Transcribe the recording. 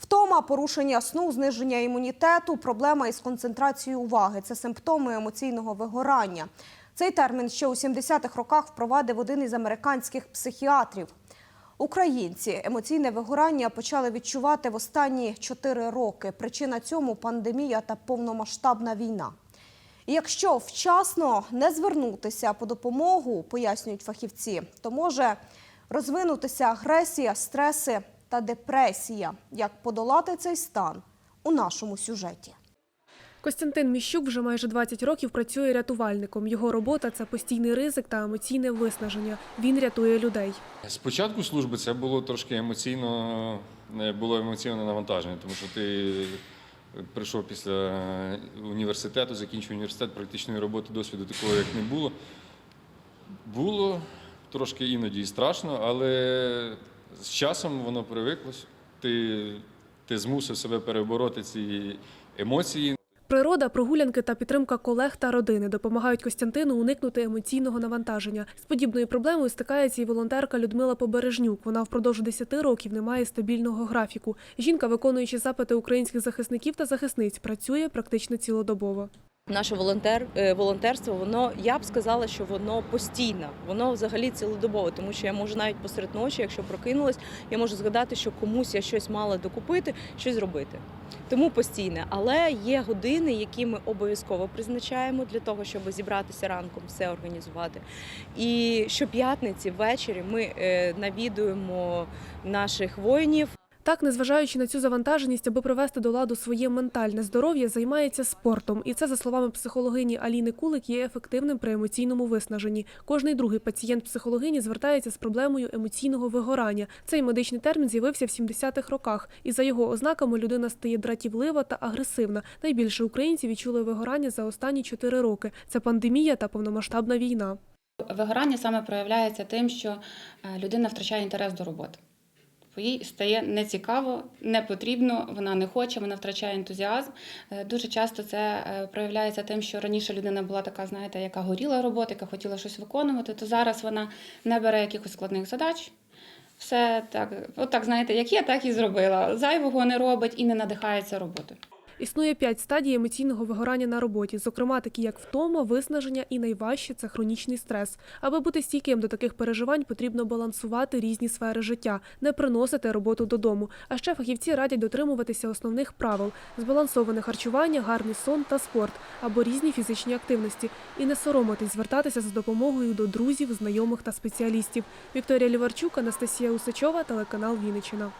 Втома, порушення сну, зниження імунітету, проблема із концентрацією уваги це симптоми емоційного вигорання. Цей термін ще у 70-х роках впровадив один із американських психіатрів. Українці емоційне вигорання почали відчувати в останні чотири роки. Причина цьому пандемія та повномасштабна війна. Якщо вчасно не звернутися по допомогу, пояснюють фахівці, то може розвинутися агресія, стреси та депресія. Як подолати цей стан у нашому сюжеті? Костянтин Міщук вже майже 20 років працює рятувальником. Його робота це постійний ризик та емоційне виснаження. Він рятує людей. Спочатку служби це було трошки емоційно, не було емоційне навантаження, тому що ти прийшов після університету, закінчив університет, практичної роботи, досвіду такого як не було. Було трошки іноді і страшно, але з часом воно привиклось. Ти, ти змусив себе перебороти ці емоції. Природа, прогулянки та підтримка колег та родини допомагають Костянтину уникнути емоційного навантаження. З подібною проблемою стикається і волонтерка Людмила Побережнюк. Вона впродовж 10 років не має стабільного графіку. Жінка, виконуючи запити українських захисників та захисниць, працює практично цілодобово. Наше волонтер, е, волонтерство, воно я б сказала, що воно постійне, воно взагалі цілодобове, тому що я можу навіть посеред ночі, якщо прокинулась, я можу згадати, що комусь я щось мала докупити, щось зробити. Тому постійне. Але є години, які ми обов'язково призначаємо для того, щоб зібратися ранком, все організувати. І щоп'ятниці ввечері ми е, навідуємо наших воїнів. Так, незважаючи на цю завантаженість, аби привести до ладу своє ментальне здоров'я, займається спортом. І це, за словами психологині Аліни Кулик, є ефективним при емоційному виснаженні. Кожний другий пацієнт психологині звертається з проблемою емоційного вигорання. Цей медичний термін з'явився в 70-х роках, і за його ознаками людина стає дратівлива та агресивна. Найбільше українців відчули вигорання за останні чотири роки. Це пандемія та повномасштабна війна. Вигорання саме проявляється тим, що е, людина втрачає інтерес до роботи. Їй стає нецікаво, не потрібно, вона не хоче, вона втрачає ентузіазм. Е, Дуже часто це е, проявляється тим, що раніше людина була така, знаєте, яка горіла робота, яка хотіла щось виконувати, то зараз вона не бере якихось складних задач. Все так, от так, знаєте, як є, так і зробила. Зайвого не робить і не надихається роботою. Існує п'ять стадій емоційного вигорання на роботі, зокрема такі як втома, виснаження і найважче це хронічний стрес. Аби бути стійким до таких переживань, потрібно балансувати різні сфери життя, не приносити роботу додому. А ще фахівці радять дотримуватися основних правил: збалансоване харчування, гарний сон та спорт або різні фізичні активності, і не соромитись звертатися за допомогою до друзів, знайомих та спеціалістів. Вікторія Ліварчук, Анастасія Усачова, телеканал Вінниччина.